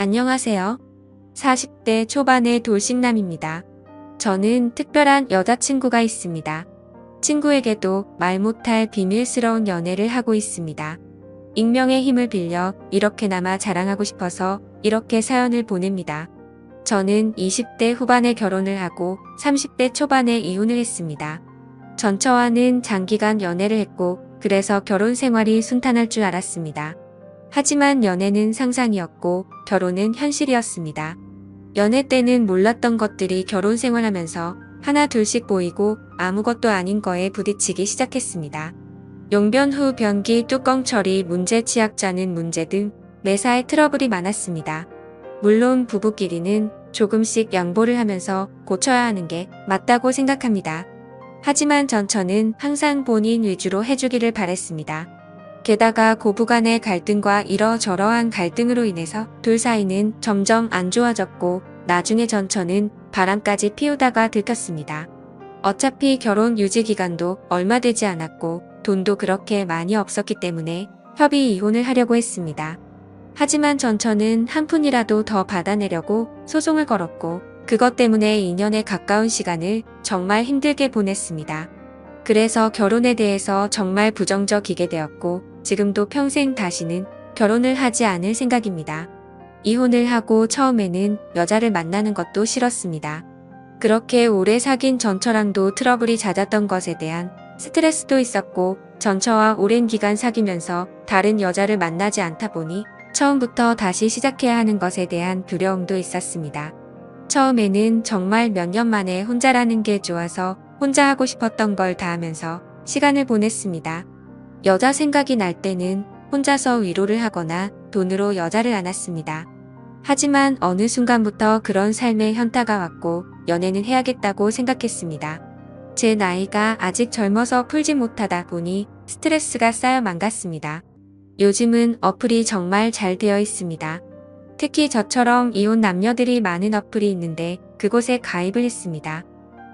안녕하세요. 40대 초반의 돌싱남입니다. 저는 특별한 여자친구가 있습니다. 친구에게도 말 못할 비밀스러운 연애를 하고 있습니다. 익명의 힘을 빌려 이렇게나마 자랑하고 싶어서 이렇게 사연을 보냅니다. 저는 20대 후반에 결혼을 하고 30대 초반에 이혼을 했습니다. 전처와는 장기간 연애를 했고 그래서 결혼 생활이 순탄할 줄 알았습니다. 하지만 연애는 상상이었고 결혼은 현실이었습니다. 연애 때는 몰랐던 것들이 결혼 생활하면서 하나 둘씩 보이고 아무것도 아닌 거에 부딪히기 시작했습니다. 용변 후 변기 뚜껑 처리 문제 치약자는 문제 등 매사에 트러블이 많았습니다. 물론 부부끼리는 조금씩 양보를 하면서 고쳐야 하는 게 맞다고 생각합니다. 하지만 전처는 항상 본인 위주로 해주기를 바랬습니다. 게다가 고부간의 갈등과 이러저러한 갈등으로 인해서 둘 사이는 점점 안 좋아졌고 나중에 전처는 바람까지 피우다가 들켰습니다. 어차피 결혼 유지 기간도 얼마 되지 않았고 돈도 그렇게 많이 없었기 때문에 협의 이혼을 하려고 했습니다. 하지만 전처는 한 푼이라도 더 받아내려고 소송을 걸었고 그것 때문에 2년에 가까운 시간을 정말 힘들게 보냈습니다. 그래서 결혼에 대해서 정말 부정적이게 되었고 지금도 평생 다시는 결혼을 하지 않을 생각입니다. 이혼을 하고 처음에는 여자를 만나는 것도 싫었습니다. 그렇게 오래 사귄 전처랑도 트러블이 잦았던 것에 대한 스트레스도 있었고 전처와 오랜 기간 사귀면서 다른 여자를 만나지 않다 보니 처음부터 다시 시작해야 하는 것에 대한 두려움도 있었습니다. 처음에는 정말 몇 년 만에 혼자라는 게 좋아서 혼자 하고 싶었던 걸 다 하면서 시간을 보냈습니다. 여자 생각이 날 때는 혼자서 위로를 하거나 돈으로 여자를 안았습니다. 하지만 어느 순간부터 그런 삶의 현타가 왔고 연애는 해야겠다고 생각했습니다. 제 나이가 아직 젊어서 풀지 못하다 보니 스트레스가 쌓여 망갔습니다. 요즘은 어플이 정말 잘 되어 있습니다. 특히 저처럼 이혼 남녀들이 많은 어플이 있는데 그곳에 가입을 했습니다.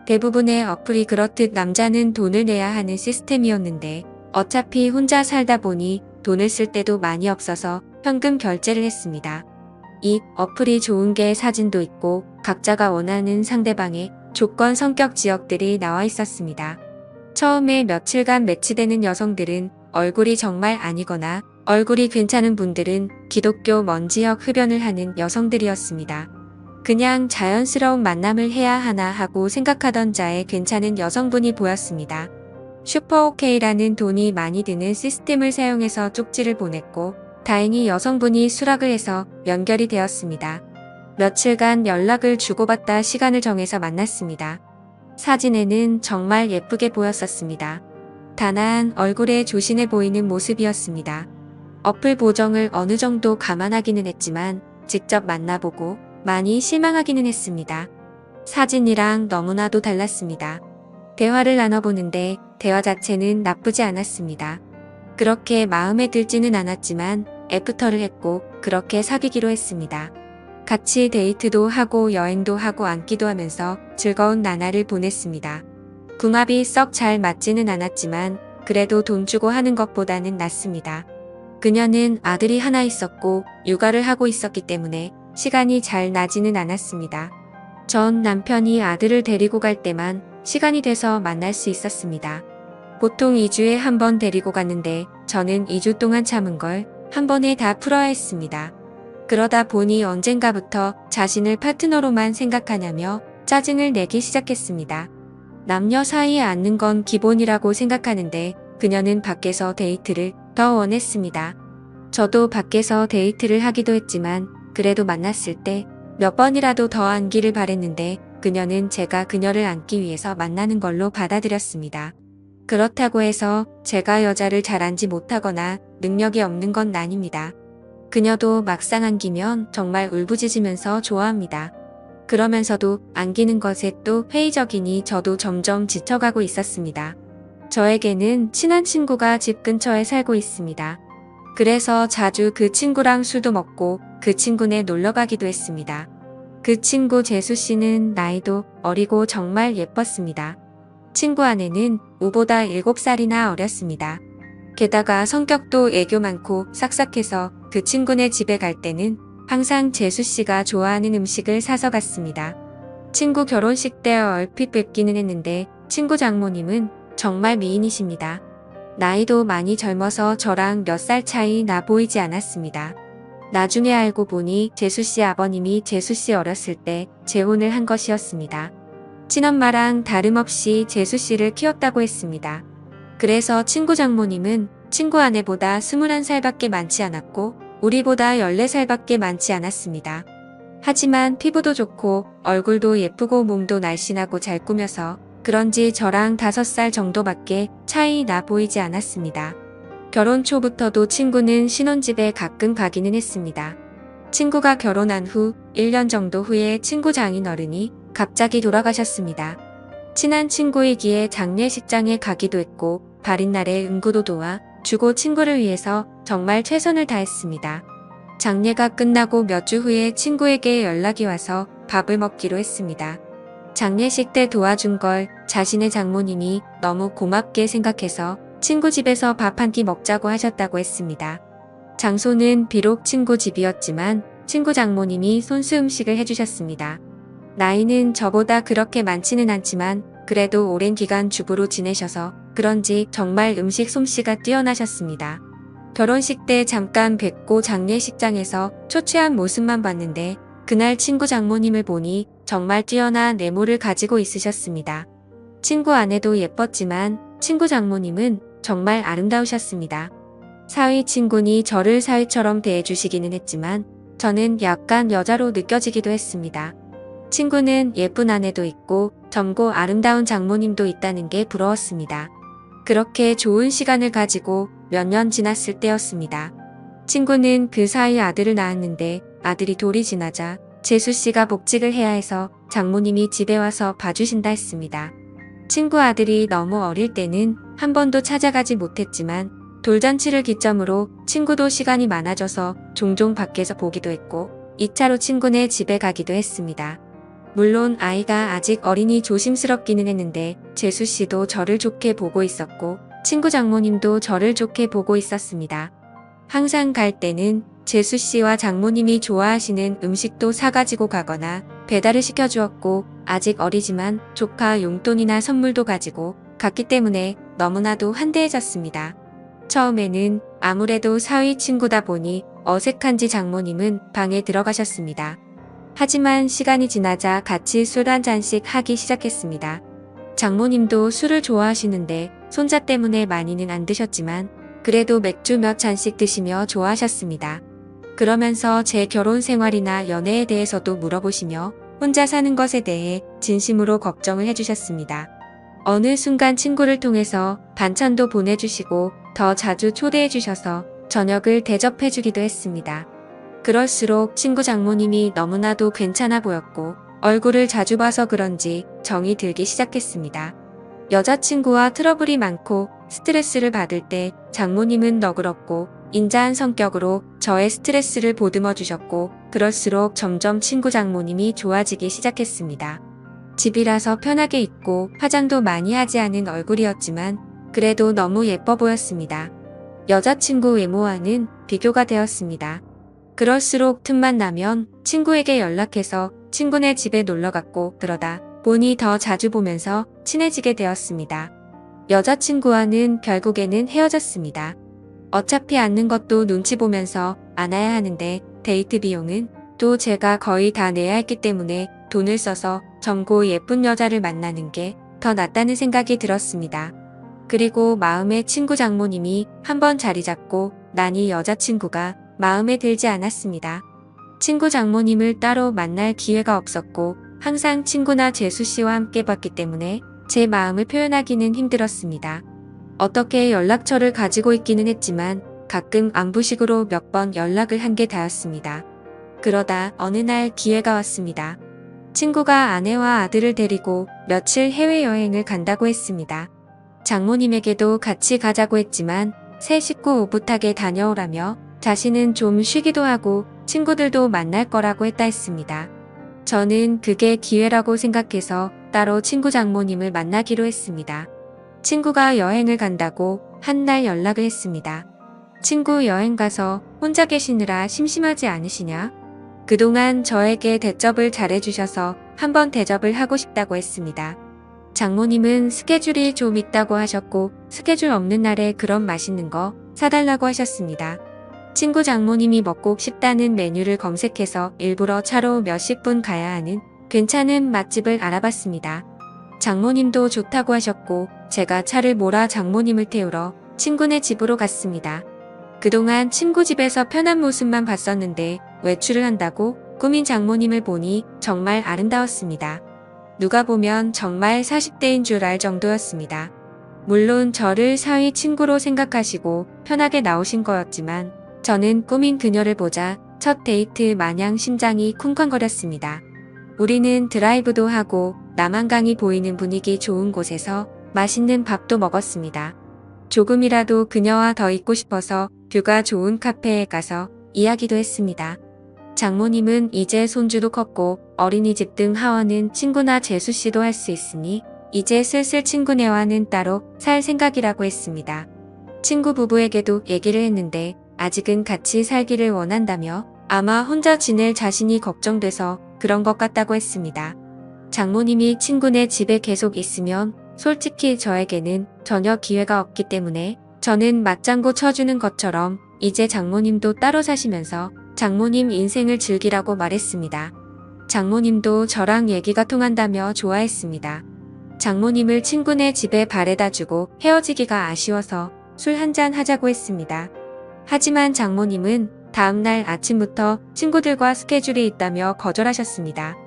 대부분의 어플이 그렇듯 남자는 돈을 내야 하는 시스템이었는데 어차피 혼자 살다 보니 돈을 쓸 때도 많이 없어서 현금 결제를 했습니다. 이 어플이 좋은 게 사진도 있고 각자가 원하는 상대방의 조건 성격 지역들이 나와 있었습니다. 처음에 며칠간 매치되는 여성들은 얼굴이 정말 아니거나 얼굴이 괜찮은 분들은 기독교 먼 지역 흡연을 하는 여성들이었습니다. 그냥 자연스러운 만남을 해야 하나 하고 생각하던 자에 괜찮은 여성분이 보였습니다. 슈퍼오케이라는 돈이 많이 드는 시스템을 사용해서 쪽지를 보냈고 다행히 여성분이 수락을 해서 연결이 되었습니다. 며칠간 연락을 주고받다 시간을 정해서 만났습니다. 사진에는 정말 예쁘게 보였었습니다. 단아한 얼굴에 조신해 보이는 모습이었습니다. 어플 보정을 어느 정도 감안하기는 했지만 직접 만나보고 많이 실망하기는 했습니다. 사진이랑 너무나도 달랐습니다. 대화를 나눠보는데 대화 자체는 나쁘지 않았습니다. 그렇게 마음에 들지는 않았지만 애프터를 했고 그렇게 사귀기로 했습니다. 같이 데이트도 하고 여행도 하고 앉기도 하면서 즐거운 나날을 보냈습니다. 궁합이 썩 잘 맞지는 않았지만 그래도 돈 주고 하는 것보다는 낫습니다. 그녀는 아들이 하나 있었고 육아를 하고 있었기 때문에 시간이 잘 나지는 않았습니다. 전 남편이 아들을 데리고 갈 때만 시간이 돼서 만날 수 있었습니다. 보통 2주에 한 번 데리고 갔는데 저는 2주 동안 참은 걸 한 번에 다 풀어야 했습니다. 그러다 보니 언젠가부터 자신을 파트너로만 생각하냐며 짜증을 내기 시작했습니다. 남녀 사이에 앉는 건 기본이라고 생각하는데 그녀는 밖에서 데이트를 더 원했습니다. 저도 밖에서 데이트를 하기도 했지만 그래도 만났을 때 몇 번이라도 더 안기를 바랬는데 그녀는 제가 그녀를 안기 위해서 만나는 걸로 받아들였습니다. 그렇다고 해서 제가 여자를 잘 안지 못하거나 능력이 없는 건 아닙니다. 그녀도 막상 안기면 정말 울부짖으면서 좋아합니다. 그러면서도 안기는 것에 또 회의적이니 저도 점점 지쳐가고 있었습니다. 저에게는 친한 친구가 집 근처에 살고 있습니다. 그래서 자주 그 친구랑 술도 먹고 그 친구네 놀러 가기도 했습니다. 그 친구 재수 씨는 나이도 어리고 정말 예뻤습니다. 친구 아내는 우보다 7살이나 어렸습니다. 게다가 성격도 애교 많고 싹싹해서 그 친구네 집에 갈 때는 항상 재수 씨가 좋아하는 음식을 사서 갔습니다. 친구 결혼식 때 얼핏 뵙기는 했는데 친구 장모님은 정말 미인이십니다. 나이도 많이 젊어서 저랑 몇 살 차이 나 보이지 않았습니다. 나중에 알고 보니 재수 씨 아버님이 재수 씨 어렸을 때 재혼을 한 것이었습니다. 친엄마랑 다름없이 재수 씨를 키웠다고 했습니다. 그래서 친구 장모님은 친구 아내보다 21살밖에 많지 않았고 우리보다 14살밖에 많지 않았습니다. 하지만 피부도 좋고 얼굴도 예쁘고 몸도 날씬하고 잘 꾸며서 그런지 저랑 5살 정도밖에 차이 나 보이지 않았습니다. 결혼 초부터도 친구는 신혼집에 가끔 가기는 했습니다. 친구가 결혼한 후 1년 정도 후에 친구 장인어른이 갑자기 돌아가셨습니다. 친한 친구이기에 장례식장에 가기도 했고 발인 날에 응구도 도와 주고 친구를 위해서 정말 최선을 다했습니다. 장례가 끝나고 몇 주 후에 친구에게 연락이 와서 밥을 먹기로 했습니다. 장례식 때 도와준 걸 자신의 장모님이 너무 고맙게 생각해서 친구 집에서 밥 한 끼 먹자고 하셨다고 했습니다. 장소는 비록 친구 집이었지만 친구 장모님이 손수 음식을 해주셨습니다. 나이는 저보다 그렇게 많지는 않지만 그래도 오랜 기간 주부로 지내셔서 그런지 정말 음식 솜씨가 뛰어나셨습니다. 결혼식 때 잠깐 뵙고 장례식장에서 초췌한 모습만 봤는데 그날 친구 장모님을 보니 정말 뛰어난 외모를 가지고 있으셨습니다. 친구 아내도 예뻤지만 친구 장모님은 정말 아름다우셨습니다. 사위 친구니 저를 사위처럼 대해주시기는 했지만 저는 약간 여자로 느껴지기도 했습니다. 친구는 예쁜 아내도 있고 젊고 아름다운 장모님도 있다는 게 부러웠습니다. 그렇게 좋은 시간을 가지고 몇 년 지났을 때였습니다. 친구는 그 사이 아들을 낳았는데 아들이 돌이 지나자 재수 씨가 복직을 해야 해서 장모님이 집에 와서 봐주신다 했습니다. 친구 아들이 너무 어릴 때는 한 번도 찾아가지 못했지만 돌잔치를 기점으로 친구도 시간이 많아져서 종종 밖에서 보기도 했고 2차로 친구네 집에 가기도 했습니다. 물론 아이가 아직 어리니 조심스럽기는 했는데 재수 씨도 저를 좋게 보고 있었고 친구 장모님도 저를 좋게 보고 있었습니다. 항상 갈 때는 재수 씨와 장모님이 좋아하시는 음식도 사가지고 가거나 배달을 시켜주었고 아직 어리지만 조카 용돈이나 선물도 가지고 갔기 때문에 너무나도 환대해졌습니다. 처음에는 아무래도 사위 친구다 보니 어색한지 장모님은 방에 들어가셨습니다. 하지만 시간이 지나자 같이 술 한 잔씩 하기 시작했습니다. 장모님도 술을 좋아하시는데 손자 때문에 많이는 안 드셨지만 그래도 맥주 몇 잔씩 드시며 좋아하셨습니다. 그러면서 제 결혼 생활이나 연애에 대해서도 물어보시며 혼자 사는 것에 대해 진심으로 걱정을 해주셨습니다. 어느 순간 친구를 통해서 반찬도 보내주시고 더 자주 초대해주셔서 저녁을 대접해주기도 했습니다. 그럴수록 친구 장모님이 너무나도 괜찮아 보였고 얼굴을 자주 봐서 그런지 정이 들기 시작했습니다. 여자친구와 트러블이 많고 스트레스를 받을 때 장모님은 너그럽고 인자한 성격으로 저의 스트레스를 보듬어 주셨고 그럴수록 점점 친구 장모님이 좋아지기 시작했습니다. 집이라서 편하게 있고 화장도 많이 하지 않은 얼굴이었지만 그래도 너무 예뻐 보였습니다. 여자친구 외모와는 비교가 되었습니다. 그럴수록 틈만 나면 친구에게 연락해서 친구네 집에 놀러 갔고 그러다 보니 더 자주 보면서 친해지게 되었습니다. 여자친구와는 결국에는 헤어졌습니다. 어차피 앉는 것도 눈치 보면서 안아야 하는데 데이트 비용은 또 제가 거의 다 내야 했기 때문에 돈을 써서 젊고 예쁜 여자를 만나는 게 더 낫다는 생각이 들었습니다. 그리고 마음의 친구 장모님이 한번 자리 잡고 난이 여자친구가 마음에 들지 않았습니다. 친구 장모님을 따로 만날 기회가 없었고 항상 친구나 재수 씨와 함께 봤기 때문에 제 마음을 표현하기는 힘들었습니다. 어떻게 연락처를 가지고 있기는 했지만 가끔 안부식으로 몇 번 연락을 한 게 다였습니다. 그러다 어느 날 기회가 왔습니다. 친구가 아내와 아들을 데리고 며칠 해외여행을 간다고 했습니다. 장모님에게도 같이 가자고 했지만 새 식구 오붓하게 다녀오라며 자신은 좀 쉬기도 하고 친구들도 만날 거라고 했다 했습니다. 저는 그게 기회라고 생각해서 따로 친구 장모님을 만나기로 했습니다. 친구가 여행을 간다고 한 날 연락을 했습니다. 친구 여행 가서 혼자 계시느라 심심하지 않으시냐? 그동안 저에게 대접을 잘해주셔서 한번 대접을 하고 싶다고 했습니다. 장모님은 스케줄이 좀 있다고 하셨고 스케줄 없는 날에 그런 맛있는 거 사달라고 하셨습니다. 친구 장모님이 먹고 싶다는 메뉴를 검색해서 일부러 차로 몇십 분 가야 하는 괜찮은 맛집을 알아봤습니다. 장모님도 좋다고 하셨고 제가 차를 몰아 장모님을 태우러 친구네 집으로 갔습니다. 그동안 친구 집에서 편한 모습만 봤었는데 외출을 한다고 꾸민 장모님을 보니 정말 아름다웠습니다. 누가 보면 정말 40대인 줄 알 정도였습니다. 물론 저를 사위 친구로 생각하시고 편하게 나오신 거였지만 저는 꾸민 그녀를 보자 첫 데이트 마냥 심장이 쿵쾅거렸습니다. 우리는 드라이브도 하고 남한강이 보이는 분위기 좋은 곳에서 맛있는 밥도 먹었습니다. 조금이라도 그녀와 더 있고 싶어서 뷰가 좋은 카페에 가서 이야기도 했습니다. 장모님은 이제 손주도 컸고 어린이집 등 하원은 친구나 재수 씨도 할 수 있으니 이제 슬슬 친구네와는 따로 살 생각이라고 했습니다. 친구 부부에게도 얘기를 했는데 아직은 같이 살기를 원한다며 아마 혼자 지낼 자신이 걱정돼서 그런 것 같다고 했습니다. 장모님이 친구네 집에 계속 있으면 솔직히 저에게는 전혀 기회가 없기 때문에 저는 맞장구 쳐주는 것처럼 이제 장모님도 따로 사시면서 장모님 인생을 즐기라고 말했습니다. 장모님도 저랑 얘기가 통한다며 좋아했습니다. 장모님을 친구네 집에 바래다 주고 헤어지기가 아쉬워서 술 한잔 하자고 했습니다. 하지만 장모님은 다음날 아침부터 친구들과 스케줄이 있다며 거절하셨습니다.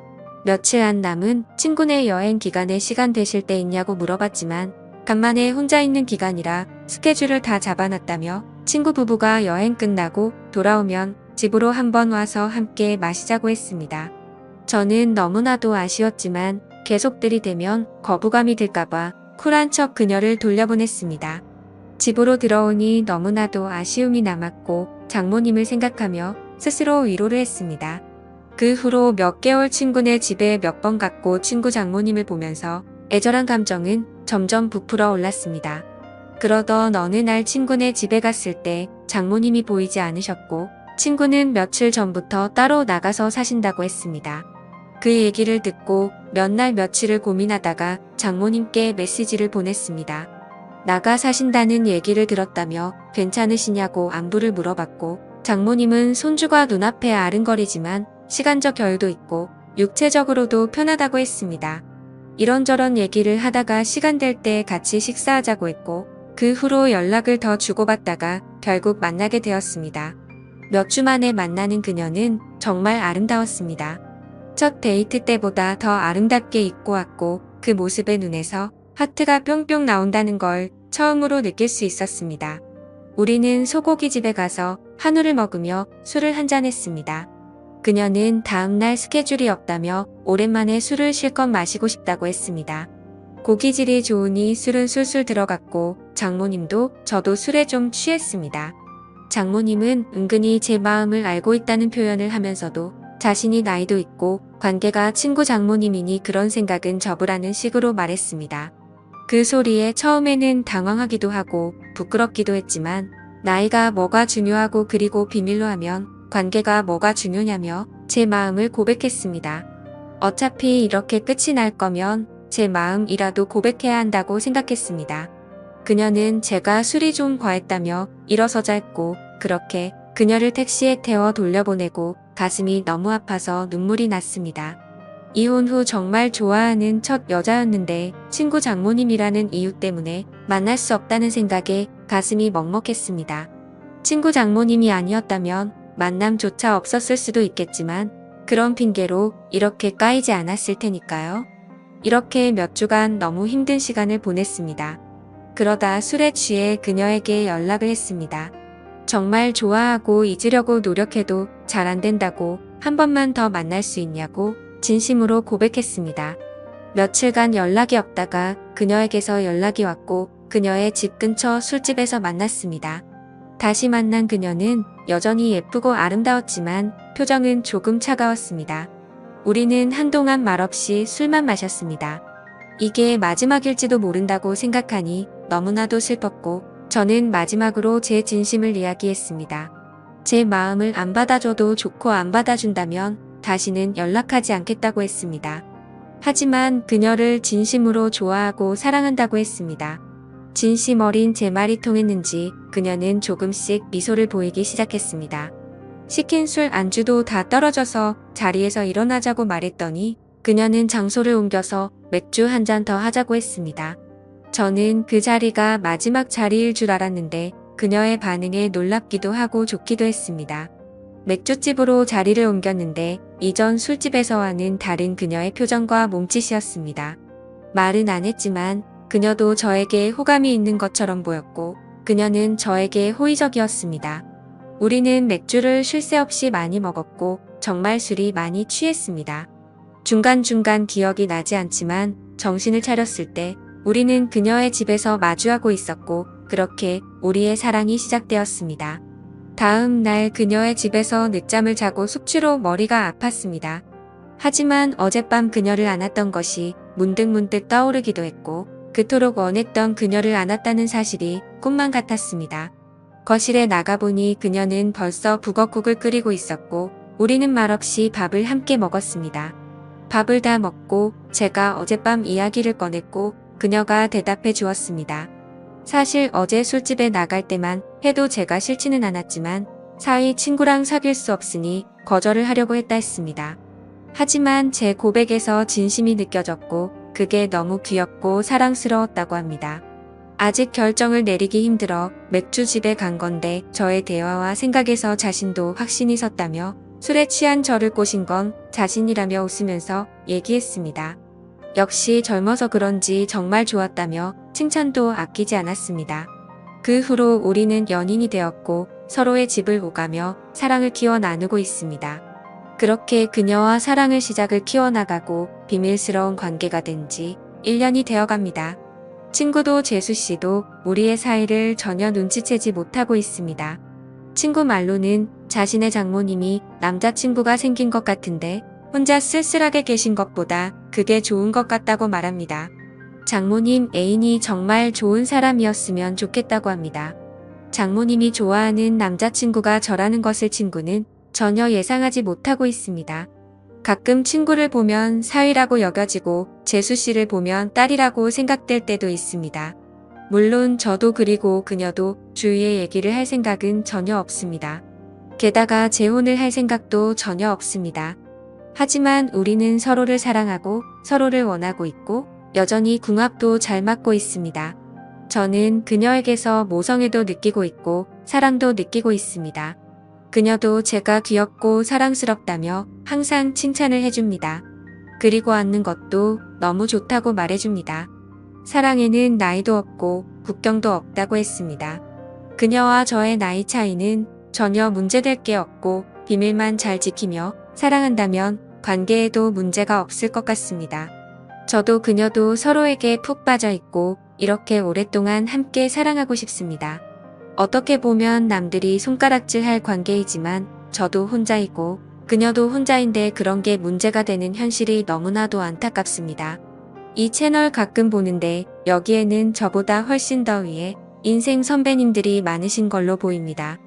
며칠 안 남은 친구네 여행 기간에 시간 되실 때 있냐고 물어봤지만 간만에 혼자 있는 기간이라 스케줄을 다 잡아놨다며 친구 부부가 여행 끝나고 돌아오면 집으로 한번 와서 함께 마시자고 했습니다. 저는 너무나도 아쉬웠지만 계속 들이대면 거부감이 들까봐 쿨한 척 그녀를 돌려보냈습니다. 집으로 들어오니 너무나도 아쉬움이 남았고 장모님을 생각하며 스스로 위로를 했습니다. 그 후로 몇 개월 친구네 집에 몇 번 갔고 친구 장모님을 보면서 애절한 감정은 점점 부풀어 올랐습니다. 그러던 어느 날 친구네 집에 갔을 때 장모님이 보이지 않으셨고 친구는 며칠 전부터 따로 나가서 사신다고 했습니다. 그 얘기를 듣고 몇 날 며칠을 고민하다가 장모님께 메시지를 보냈습니다. 나가 사신다는 얘기를 들었다며 괜찮으시냐고 안부를 물어봤고 장모님은 손주가 눈앞에 아른거리지만 시간적 여유도 있고 육체적으로도 편하다고 했습니다. 이런저런 얘기를 하다가 시간 될 때 같이 식사하자고 했고 그 후로 연락을 더 주고받다가 결국 만나게 되었습니다. 몇 주 만에 만나는 그녀는 정말 아름다웠습니다. 첫 데이트 때보다 더 아름답게 입고 왔고 그 모습의 눈에서 하트가 뿅뿅 나온다는 걸 처음으로 느낄 수 있었습니다. 우리는 소고기 집에 가서 한우를 먹으며 술을 한잔했습니다. 그녀는 다음날 스케줄이 없다며 오랜만에 술을 실컷 마시고 싶다고 했습니다. 고기질이 좋으니 술은 술술 들어갔고 장모님도 저도 술에 좀 취했습니다. 장모님은 은근히 제 마음을 알고 있다는 표현을 하면서도 자신이 나이도 있고 관계가 친구 장모님이니 그런 생각은 접으라는 식으로 말했습니다. 그 소리에 처음에는 당황하기도 하고 부끄럽기도 했지만 나이가 뭐가 중요하고 그리고 비밀로 하면 관계가 뭐가 중요냐며 제 마음을 고백했습니다. 어차피 이렇게 끝이 날 거면 제 마음이라도 고백해야 한다고 생각했습니다. 그녀는 제가 술이 좀 과했다며 일어서자 했고 그렇게 그녀를 택시에 태워 돌려보내고 가슴이 너무 아파서 눈물이 났습니다. 이혼 후 정말 좋아하는 첫 여자였는데 친구 장모님이라는 이유 때문에 만날 수 없다는 생각에 가슴이 먹먹했습니다. 친구 장모님이 아니었다면 만남조차 없었을 수도 있겠지만 그런 핑계로 이렇게 까이지 않았을 테니까요. 이렇게 몇 주간 너무 힘든 시간을 보냈습니다. 그러다 술에 취해 그녀에게 연락을 했습니다. 정말 좋아하고 잊으려고 노력해도 잘 안 된다고 한 번만 더 만날 수 있냐고 진심으로 고백했습니다. 며칠간 연락이 없다가 그녀에게서 연락이 왔고 그녀의 집 근처 술집에서 만났습니다. 다시 만난 그녀는 여전히 예쁘고 아름다웠지만 표정은 조금 차가웠습니다. 우리는 한동안 말없이 술만 마셨습니다. 이게 마지막일지도 모른다고 생각하니 너무나도 슬펐고 저는 마지막으로 제 진심을 이야기했습니다. 제 마음을 안 받아줘도 좋고 안 받아준다면 다시는 연락하지 않겠다고 했습니다. 하지만 그녀를 진심으로 좋아하고 사랑한다고 했습니다. 진심 어린 제 말이 통했는지 그녀는 조금씩 미소를 보이기 시작했습니다. 시킨 술 안주도 다 떨어져서 자리에서 일어나자고 말했더니 그녀는 장소를 옮겨서 맥주 한 잔 더 하자고 했습니다. 저는 그 자리가 마지막 자리일 줄 알았는데 그녀의 반응에 놀랍기도 하고 좋기도 했습니다. 맥주집으로 자리를 옮겼는데 이전 술집에서와는 다른 그녀의 표정과 몸짓이었습니다. 말은 안 했지만 그녀도 저에게 호감이 있는 것처럼 보였고 그녀는 저에게 호의적이었습니다. 우리는 맥주를 쉴 새 없이 많이 먹었고 정말 술이 많이 취했습니다. 중간중간 기억이 나지 않지만 정신을 차렸을 때 우리는 그녀의 집에서 마주하고 있었고 그렇게 우리의 사랑이 시작되었습니다. 다음 날 그녀의 집에서 늦잠을 자고 숙취로 머리가 아팠습니다. 하지만 어젯밤 그녀를 안았던 것이 문득문득 떠오르기도 했고 그토록 원했던 그녀를 안았다는 사실이 꿈만 같았습니다. 거실에 나가보니 그녀는 벌써 북엇국을 끓이고 있었고 우리는 말없이 밥을 함께 먹었습니다. 밥을 다 먹고 제가 어젯밤 이야기를 꺼냈고 그녀가 대답해 주었습니다. 사실 어제 술집에 나갈 때만 해도 제가 싫지는 않았지만 사위 친구랑 사귈 수 없으니 거절을 하려고 했다 했습니다. 하지만 제 고백에서 진심이 느껴졌고 그게 너무 귀엽고 사랑스러웠다고 합니다. 아직 결정을 내리기 힘들어 맥주집에 간 건데 저의 대화와 생각에서 자신도 확신이 섰다며 술에 취한 저를 꼬신 건 자신이라며 웃으면서 얘기했습니다. 역시 젊어서 그런지 정말 좋았다며 칭찬도 아끼지 않았습니다. 그 후로 우리는 연인이 되었고 서로의 집을 오가며 사랑을 키워 나누고 있습니다. 그렇게 그녀와 사랑을 시작을 키워나가고 비밀스러운 관계가 된 지 1년이 되어갑니다. 친구도 재수 씨도 우리의 사이를 전혀 눈치채지 못하고 있습니다. 친구 말로는 자신의 장모님이 남자친구가 생긴 것 같은데 혼자 쓸쓸하게 계신 것보다 그게 좋은 것 같다고 말합니다. 장모님 애인이 정말 좋은 사람이었으면 좋겠다고 합니다. 장모님이 좋아하는 남자친구가 저라는 것을 친구는 전혀 예상하지 못하고 있습니다. 가끔 친구를 보면 사위라고 여겨지고 재수 씨를 보면 딸이라고 생각될 때도 있습니다. 물론 저도 그리고 그녀도 주위의 얘기를 할 생각은 전혀 없습니다. 게다가 재혼을 할 생각도 전혀 없습니다. 하지만 우리는 서로를 사랑하고 서로를 원하고 있고 여전히 궁합도 잘 맞고 있습니다. 저는 그녀에게서 모성애도 느끼고 있고 사랑도 느끼고 있습니다. 그녀도 제가 귀엽고 사랑스럽다며 항상 칭찬을 해줍니다. 그리고 앉는 것도 너무 좋다고 말해줍니다. 사랑에는 나이도 없고 국경도 없다고 했습니다. 그녀와 저의 나이 차이는 전혀 문제될 게 없고 비밀만 잘 지키며 사랑한다면 관계에도 문제가 없을 것 같습니다. 저도 그녀도 서로에게 푹 빠져 있고 이렇게 오랫동안 함께 사랑하고 싶습니다. 어떻게 보면 남들이 손가락질 할 관계이지만 저도 혼자이고 그녀도 혼자인데 그런 게 문제가 되는 현실이 너무나도 안타깝습니다. 이 채널 가끔 보는데 여기에는 저보다 훨씬 더 위에 인생 선배님들이 많으신 걸로 보입니다.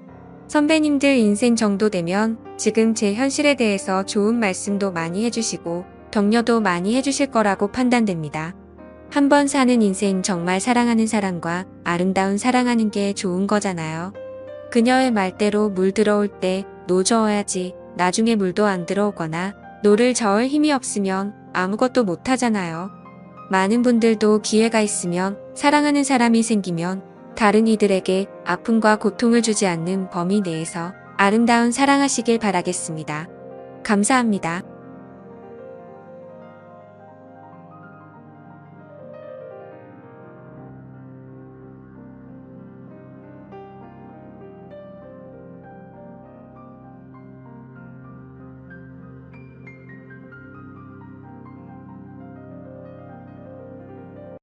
선배님들 인생 정도 되면 지금 제 현실에 대해서 좋은 말씀도 많이 해주시고 격려도 많이 해주실 거라고 판단됩니다. 한 번 사는 인생 정말 사랑하는 사람과 아름다운 사랑하는 게 좋은 거잖아요. 그녀의 말대로 물 들어올 때 노 저어야지 나중에 물도 안 들어오거나 노를 저을 힘이 없으면 아무것도 못 하잖아요. 많은 분들도 기회가 있으면 사랑하는 사람이 생기면 다른 이들에게 아픔과 고통을 주지 않는 범위 내에서 아름다운 사랑하시길 바라겠습니다. 감사합니다.